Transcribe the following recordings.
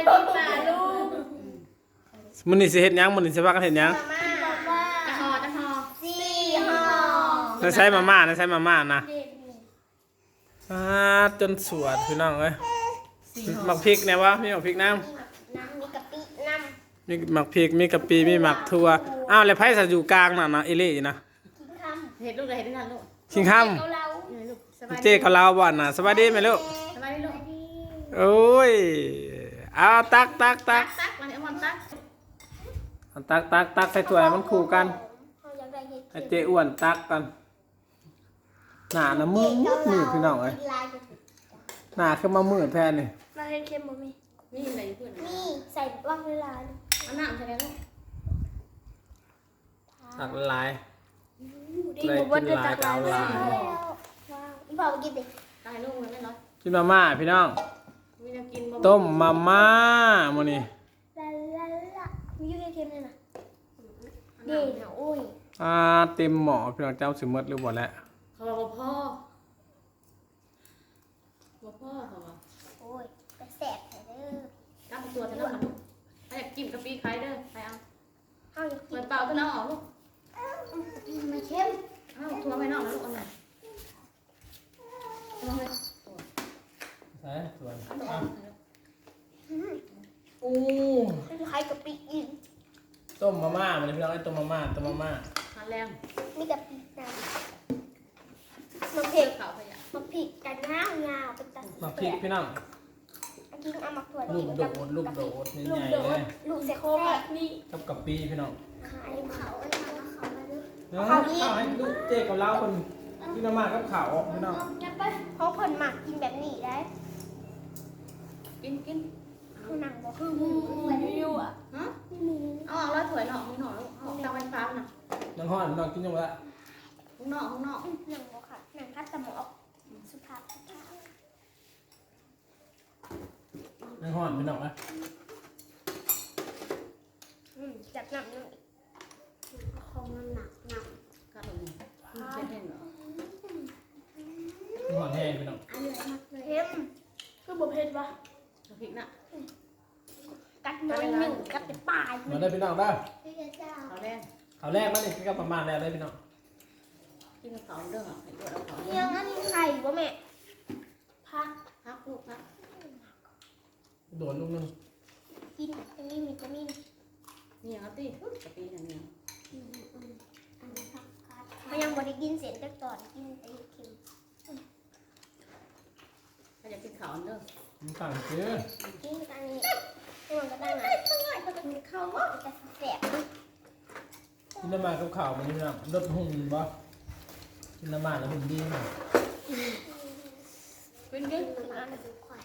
ดีป่าลุงมื้อนี้สิเฮ็ดหยังมื้อนี้สิพากันเฮ็ดหยังมาม่าจะหอจะหอสี่ห่อได้ใช้มาม่าได้ใช้มาม่านะเด็ดนี่อ่าจนสวดพี่น้องเอ้ยหมักพริกแน่วะมีหมักพริกน้ำน้ำมีกะปิน้ำมีหมักพริกมีกะปิมีหมักถั่วอ้าวแล้วไผสัอยู่กลางน่ะนะเอเล่นะกินคเห็ดลูกเลยเห็ดด้วยกันลูกคิงค่ำำเกาเหลาเห็ดลูกสบายเจ๊กับเราบ่อนน่ะสวัสดีไหมลูกสบายดีลูก โอ้ย เอาตักตักตัตักกตักวันนี้เอามันตักเอาตักตักตักใส่ถ้วยให้มันคู่กัน เขาอยากได้เห็ดให้เจอ้วนตักกันหน้าน่ะมืดมืดพี่น้องเอ้ยลายกะปิหน้าขึ้นมามืดแทนนี่มาเห็ดเค็มบ่มีนี่อะไรอยู่เพื่อนนี่ใส่ว่างเวลาเอาน้ำใช่ไหมลูกตักหลายเลยกินหลายกเอาหลายว้าวอีบ่ากินดิตายลูกมันไม่ร้อยกินมาม่าพี่น้อง มีน้ำกินบ่ต้มมาม่ามื้อนี้ลาลาลามีอยู่เค็มๆเลยนะดีนะอุ้ยอ่าเต็มหม้อพี่น้องเจ้าสิหมดหรือบ่แล้วเขาบอกว่าพ่อว่าพ่อเขาบอกโอ้ยแต่แสบแท้เด้อตั้งตัวจะนั่งมันถ้าอยากกินกะปิใครเด้อใครเอาเฮาอยากกิเปินดเป่าตัวน้องออกลูกมันเค็ม เอาทัวร์ไปนอกแล้วลูกเอาหน่อยเอาหน่อย ใช่ส่วน เอาหน่อย โอ้ คล้ายๆกะปิกิน ต้มมาม่ามื้อนี้พี่น้องไอ้ต้มมาม่าต้มมาม่าทานแรงมีกะปิน้ำมันเผ็เผ็ดดขาวขยะมันผิดกันงาวงาวเป็นตัดมาพริกพี่น้องกินเอามาถั่วลูกโดดลูกโดดนี่ลูใหกญ่โดเลดยลูกเสโคมนี่กับกะปิพี่น้องขายเขาเอาเขามาดูเนาะข้าวให้ลูกเจ๊กับเราคนกินมาม่ากับข้าวพี่น้องงั้นไปเขาเพิ่นหมักกินแบบนี้ได้ กินกินเขาหนังบอกคือมือเหมือนอยู่อะฮะ น้องฮ้อนน้องกินยังไงมึงหนอกมึงหนอกหนังบอกค่ะหนังคัดสมองสุภาพสุภาพน้องฮ้อนพี่น้องนะอืมจับหนังหนึ่งคงมันหนักหนักกัดลงนี่มึงเผ็ดเห็นเหรอน้องฮ้อนแห้งพี่น้องอันนี้มากเลยเค็มคือบ่เผ็ดปะเอาพริกน่ะกัดน้อยหนึ่งกัดเป็นปลายมาได้พี่น้องได้ พี่เจ้าขาวแรง ข้าวแรกนั่นนี่กับประมาณแล้วได้พี่น้องกินกับขาวเด้อไข่ด้วยเอาขาวเลี้ยงอันนี้ไข่บ่แม่พักพักลูกพักโดนลูกนึงกินอันนี้มีวิตามินนี่อย่างตีกะปิอย่างนี้อันนี้ผักกาดเขายังบ่ได้กินเสร็จแต่ก่อนกินไอ้เค็มถ้าอยากกินขาวเด้อมันต่างเชื่อกินอันนี้ให้มันก็ได้นะข้างในเขาจะมีข้าวว่าจะแสบ กินน้ำมากับข้าวมันนี่พี่น้องลดหุ่นบ่กินน้ำมาแล้วหุ่นดีหน่อยกินกินมันอันดูควาย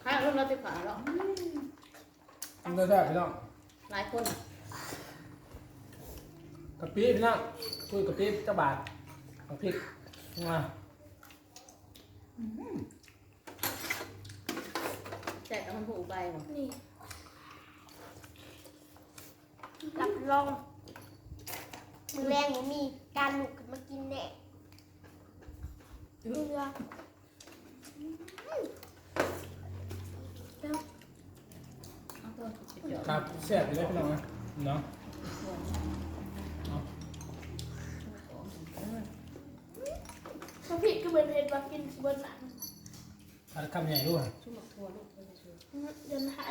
ใครเอาลูกเราติดขาวหรอกินได้แซ่บพี่น้องหลายคนกะปิพี่น้องคุยกะปิเจ้าบาทเอาพริกมาแจกกับมันผูกใบหมดนี่ รับรองมือแรงหนูมีการลุกขึ้นมากินแน่เรือเอาตัวเดี๋ยวครับแซ่บอยู่ได้พี่น้องนะเนาะเขาผิดก็เป็นเพชรมากินบนหนังอันคำใหญ่ด้วย ชุ่มบักทัวลูกเพื่อนจะช่วยเดินหา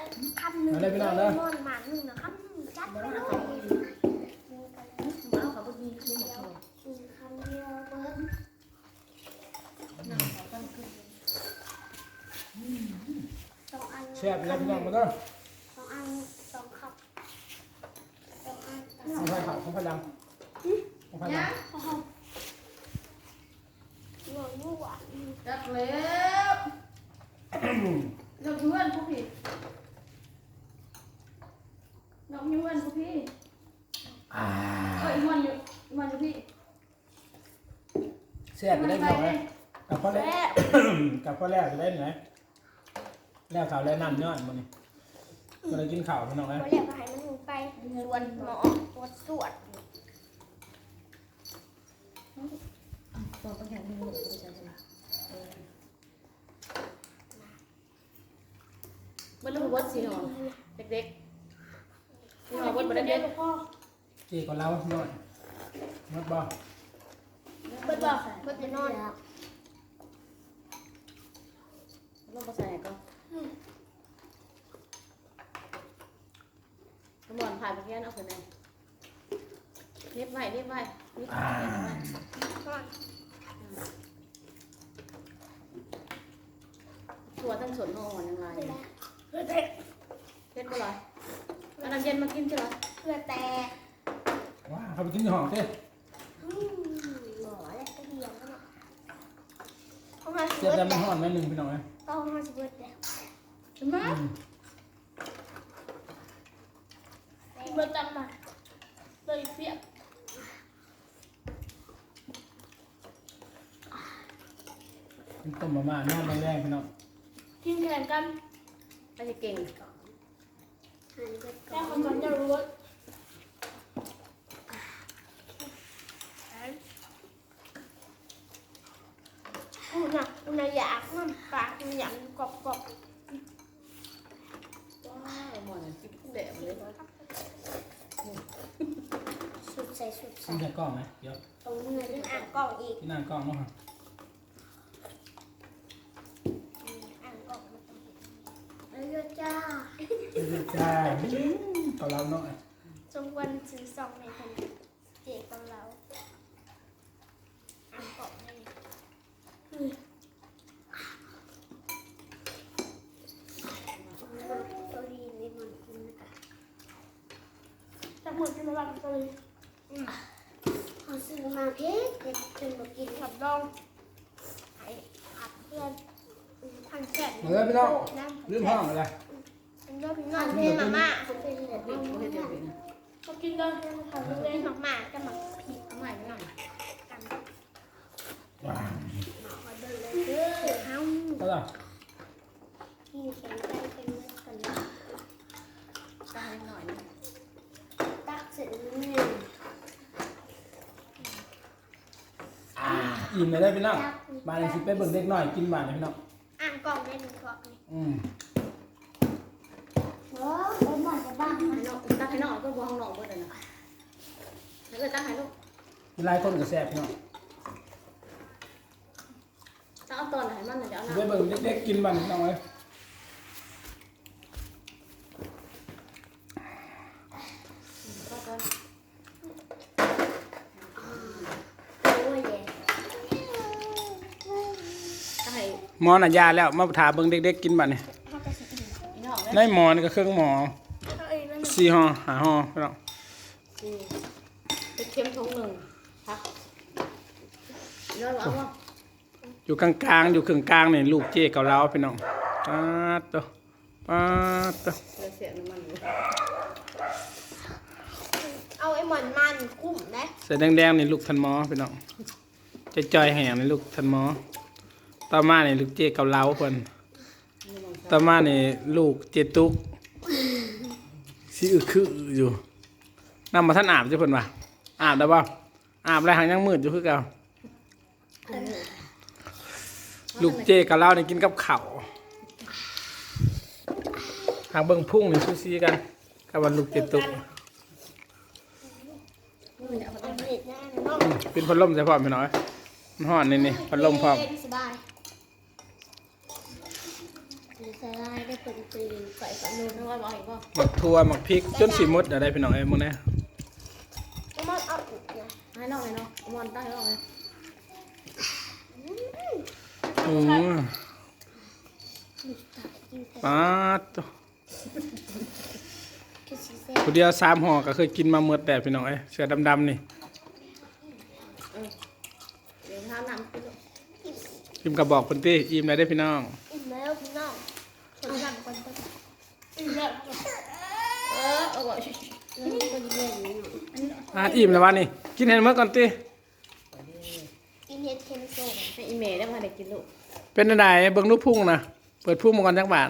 คำหนึ่งมาเลยพี่น้องเด้อ มอนหมันหนึ่งนะคำหนึ่ง จัดไปเลยมาเอาเขาพอดีชุ่มบักทัวอืมคำเดียวเบิร์ดนั่งเขาตั้งขึ้นสองอันแซ่บอยู่ได้พี่น้องมาเด้อสองอันสองคับสองอันของไฟขาวของไฟดำของไฟดยังหน่อยมู่อะจักแล้วดอกย้วนพวกพี่ดอกย้วนพวกพี่ำอ่า เอ้ยมันอยู่มันอยู่พี่ แซ่บอยู่ได้พี่น้องนะกับพ่อแรกกับพ่อแรกจะได้ไหนแล้วข้าวแล้วน้ำยอดมันนี่มาเลยกินข้าวพี่น้องนะวันแรกก็ให้มันลงไปลวนหมอตรวจตรวจตอนต้องแข่งมือจะจะเออมันรู้ว่าสีหนอนเด็กๆสีหนอนบนบนเด็กพ่อเจ๊ก็เล่าหน่อยมดบ่เบิดบอกเบิดจะนอนลงมาใส่ก็น้ำมันผ่านไปแค่นั้นเอาไปไหนเรียบไว้เรียบไว้นี่ไว้ตัวตั้งสนนอนยังไงเพื่อแตกเพ็ดบ่ล่ะอันน้ำเย็นมากินใช่ไหมเพื่อแตกว้าเขาไปกินห้องเจ๊ อืมหมอแล้วก็เหี่ยวแล้วเนาะ เขามาสิเจ๊เบิดจะแล้มาวห้อนไว้หนึ่งพี่น้องเลยเขามาสิเบิดแล้วใช่ไหมอืมเบิดจังมาเลยเปียกกินต้มมาม่านอนแรงๆพี่น้องกินแข่งกันไม่ใช่เก่งแค่คนก่อนจะรู้ ว่าอุณะอุณะอยากน้ำปากมันอยากกรอบกรอบว้าวหมอนจิ๊บแดดเลยสุดใส่สุดกิใส่นแค่กล้องไหมเดี๋ยวตรงนี้เป็นอ่างกล่องอีกกินหน้ากล้องมั้งครับอ่างกล่องมันต้องเห็นเอ้ยจ้าจ้าก็เล่าหน่อยจงวันซื้อซองในคนเจ๊ของเราอ่างกล่องนี่ตัวดีในมันกินนะคะจากหมด ที่มาบ้านตัวนี้เขาซื้อมาเอ๊ะเด็กจนมากินกับดองไอ้ผัดเพื่อนพันแสนเออพี่น้องน้ำลืมห้องอะไรเป็นยอดพี่น้องเพลงมาม่าเขาเป็นแบบเด็นี้กไม่ใช่เด็กนะเขากินกันเขาเล่นมาม่ากับหมักพริกทำไมไม่หน่อยกันว้าวขอเดินเลยเด้อเฮาก็ล่ะที่แข็งใจเป็นเมื่อกัน ตั้งให้หน่อย ตักเสร็จแล้วเนี่ย อิ่มเลยได้พี่น้องบ้านนี้สิไปเบิ่งเด็กน้อยกินบ้านเลยพี่น้องอ่างกล่องได้หนึ่งกล่องนี่อืมโอ้ยหมดจะบ้าให้น้องตั้งให้น้องก็วางน้องเบิดเลยนะแล้วก็ตั้งให้ลูกมีหลายคนก็แซ่บพี่น้องตั้งเอาตอนไหนมันจะเอาสิน้ำไปเบิ่งเด็กๆกินบ้านพี่น้องเลย ก็ก่อน โอ้ยเย่ ตั้งให้หมอน่ะยาแล้วมาถาเบิ่งเด็กๆกินบ้านนี่เขาจะสิอิ่มอีน้องในนะหมอนี่ก็เครื่องหมอเขาเอ้ยนั่นสี่ห่อห้าห่อพี่น้องสี่เป็นเค็มทงหนึ่งพักเยอะเอาวะอยู่กลางๆอยู่ครึ่งกลางนี่ลูกเจ๊เกาเหลาพี่น้องปาดตัวปาดตัวเสียเสียน้ำมันอยู่เอาไอ้หมอนมันคุ้มนะใส่แดงๆนี่ลูกทันหมอพี่น้องจะจอยแห้งนี่ลูกทันหมอ ต่อมานี่ลูกเจ๊เกาเหลาเพิ่นต่อมานี่ลูกเจตุกสิอึกคืออยู่นำมาท่านอาบจ้ะเพิ่นว่าอาบได้บ่อาบแล้วหางยังมืดอยู่คือเก่าลูกเจ๊เกาเหลานี่กินกับข้าวหางเบิ่งพุ่งนี่ซูซีกันกับวันลูกเจตุกเป็นพัดลมใส่พร้อมพี่น้อยมันห่อนนี่นี่พัดลมพร้อม สบายสบายได้เป็นปีใส่กับดูนึกว่าบอกอีกว่หมักทั่วหมักพริกจนสีมดอะไรพี่น้องเอ้ยมึงเนี่ยมันเอาอีกนะให้น้องให้น้องมอนตั้งให้น้องเลยอืมปาตัวคือสีแซ่ผู้เดียวสามห่อก็เคยกินมาเมื่อแต่พี่น้องเอ้ยเสือดำๆนี่เดี๋ยวถ้าน้ำกินพิมกระบอกเพิ่นตี้อิ่มได้ได้พี่น้องาะอ่าอิ่มแล้ววะนี่ กินให้เมื่อก่อนตี้กินเห็ดเค็มส้มให้อีเมย์ได้มาได้กินลูกเป็นอะไรเบิ่งรูปพุ่งนะเปิดพุ่งมาก่อนจักบาท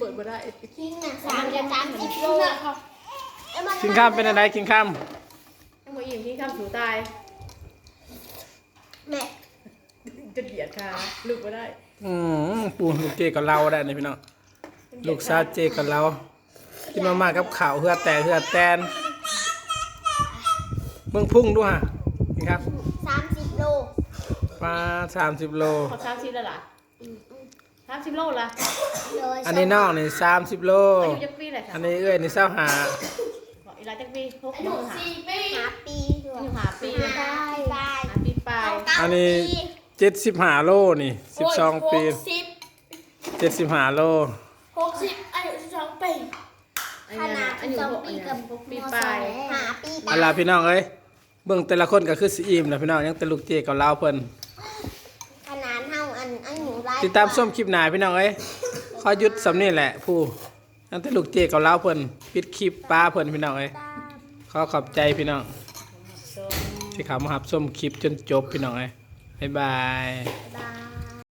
เปิดมาได้กินน่ะสามจะสามสิบโลไอ้มันกินข้ามเป็นอะไรกินข้ามต้องมาอิ่มที่ข้ามถูตายแม่จะเบียดค่ะลูกมาได้ อืมปูลูกเกก็เล่าได้นี่พี่น้อง ลูกสาวเจกับเรากินมาม่ากับข้าวเฮือแต่เฮือแตนเมืองพุ่งด้วยฮะนี่ครับสามสิบโลปลาสามสิบโล ขอสามสิบแล้วล่ะอืมอืมสามสิบโลละโดยอันนี้น้องนี่สามสิบโล อายุจักปีเลยค่ะอันนี้เอ้ยนี่เศร้าหาบอกอีหลาจักปีหกอาหยุนึ่งหาสี่ปีหาปีด้วอายยุหาปีไปไปหาปีปลายอันนี้เจ็ดสิบห้าโลนี่สิบสองปีหกสิบเจ็ดสิบห้าโล หกสิบอายุสิบสองปี อัน ขนี้นาดอายุสองหกปีอันกับนี้หกปีมปลายหาปีเอาล่ะพี่น้องเอ้ยเบิ่งแต่ละคนก็คือสีอิ่มนะพี่น้องยังแต่ลูกเจกับเราเพิ่นขนาดเท่าอันอันหนูไล่ติดตามส้มคลิปหน้าพี่น้องเอ้ยขอหยุดสำนี่แหละผู้ยังแต่ลูกเจกับเราเพิ่นปิดคลิปป้าเพิ่นพี่น้องเอ้ยตามขอขอบใจพี่น้องที่เขามาหับส้มคลิปจนจบพี่น้องเอ้ยบ๊ายบาย บาย